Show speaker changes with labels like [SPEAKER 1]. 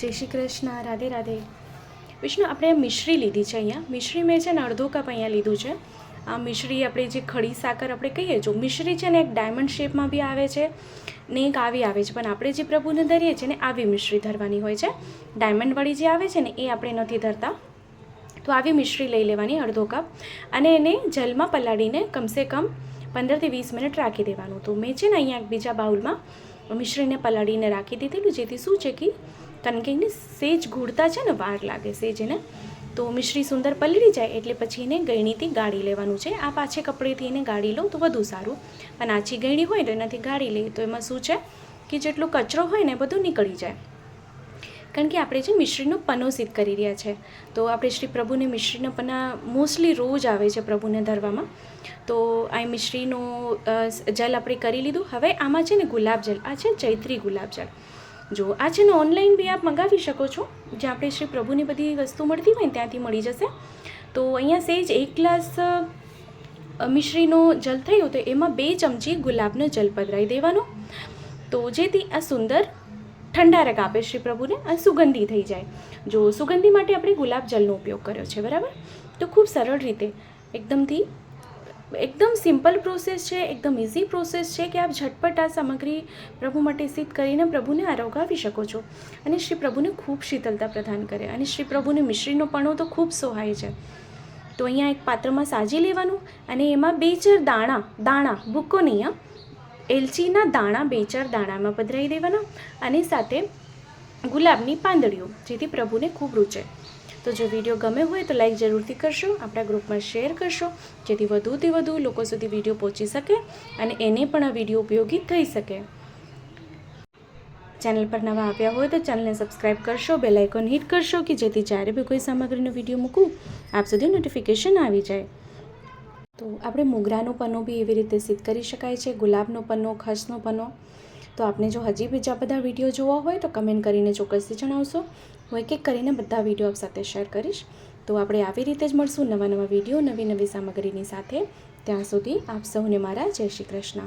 [SPEAKER 1] જય શ્રી કૃષ્ણ, રાધે રાધે. વિષ્ણુ, આપણે મિશ્રી લીધી છે અહીંયા. મિશ્રી મેં છે ને અડધો કપ અહીંયા લીધું છે. આ મિશ્રી આપણે જે ખડી સાકર આપણે કહીએ જો, મિશ્રી છે ને એક ડાયમંડ શેપમાં બી આવે છે ને એક આવી આવે છે. પણ આપણે જે પ્રભુને ધરીએ છીએ ને આવી મિશ્રી ધરવાની હોય છે. ડાયમંડવાળી જે આવે છે ને એ આપણે નથી ધરતા. તો આવી મિશ્રી લઈ લેવાની અડધો કપ અને એને જલમાં પલાળીને કમસે કમ પંદરથી વીસ મિનિટ રાખી દેવાનું. તો મેં છે ને અહીંયા એક બીજા બાઉલમાં મિશ્રીને પલાળીને રાખી દીધેલું, જેથી શું છે કે કનકેકને સેજ ઘૂળતા છે ને વાર લાગે સેજ એને. તો મિશ્રી સુંદર પલળી જાય એટલે પછી એને ગળણીથી ગાળી લેવાનું છે. આ પાછે કપડેથી એને ગાળી લો તો વધુ સારું. અને આછી ગળણી હોય તો એનાથી ગાળી લઈએ. તો એમાં શું છે કે જેટલો કચરો હોય ને બધું નીકળી જાય. કારણ કે આપણે જે મિશ્રીનો પનો સિદ્ધ કરી રહ્યા છે, તો આપણે શ્રી પ્રભુને મિશ્રીનો પના મોસ્ટલી રોજ આવે છે પ્રભુને ધરવામાં. તો આ મિશ્રીનો જલ આપણે કરી લીધું. હવે આમાં છે ને ગુલાબ જલ આ છે ચૈત્રી ગુલાબ જલ જો આ છે ને ઓનલાઈન બી આપ મંગાવી શકો છો. જ્યાં આપણે શ્રી પ્રભુની બધી વસ્તુ મળતી હોય ને ત્યાંથી મળી જશે. તો અહીંયા સેજ એક ગ્લાસ મિશ્રીનો જલ થયું તો એમાં બે ચમચી ગુલાબનો જલ પધરાવી દેવાનો. તો જેથી આ સુંદર ઠંડારક આપે શ્રી પ્રભુને અને સુગંધી થઈ જાય. જો સુગંધી માટે આપણે ગુલાબ જલનો ઉપયોગ કર્યો છે, બરાબર? તો ખૂબ સરળ રીતે, એકદમથી એકદમ સિમ્પલ પ્રોસેસ છે, એકદમ ઇઝી પ્રોસેસ છે કે આપ ઝટપટ આ સામગ્રી પ્રભુ માટે સિદ્ધ કરીને પ્રભુને આરોગાવી શકો છો. અને શ્રી પ્રભુને ખૂબ શીતલતા પ્રદાન કરે અને શ્રી પ્રભુને મિશ્રીનો પણો તો ખૂબ સોહાય છે. તો અહીંયા એક પાત્રમાં સાજી લેવાનું અને એમાં બે ચાર દાણા દાણા, ભૂકો નહીં એલચીના દાણા બે ચાર દાણામાં પધરાવી દેવાના અને સાથે ગુલાબની પાંદડીઓ, જેથી પ્રભુને ખૂબ રૂચે. તો જો વીડિયો ગમે હોય તો લાઇક જરૂરથી કરશો, આપણા ગ્રુપમાં શેર કરશો, જેથી વધુથી વધુ લોકો સુધી વીડિયો પહોંચી શકે અને એને પણ આ વીડિયો ઉપયોગી થઈ શકે. ચેનલ પર નવા આવ્યા હોય તો ચેનલને સબસ્ક્રાઈબ કરશો બેલ આઇકોન હિટ કરશો કે જેથી જ્યારે બી કોઈ સામગ્રીનો વીડિયો મૂકું, આપ સુધી નોટિફિકેશન આવી જાય. તો આપણે મોગરાનો પન્નો બી એવી રીતે સિદ્ધ કરી શકાય છે, ગુલાબનો પન્નો ખસનો પન્નો તો આપણે જો હજી બીજા બધા વીડિયો જોવા હોય તો કમેન્ટ કરીને ચોક્કસથી જણાવશો. હું એક એક કરીને બધા વીડિયો આપ સાથે શેર કરીશ. તો આપણે આવી રીતે જ મળશું નવા નવા વીડિયો નવી નવી સામગ્રીની સાથે. ત્યાં સુધી આપ સૌને મારા જય શ્રી કૃષ્ણ.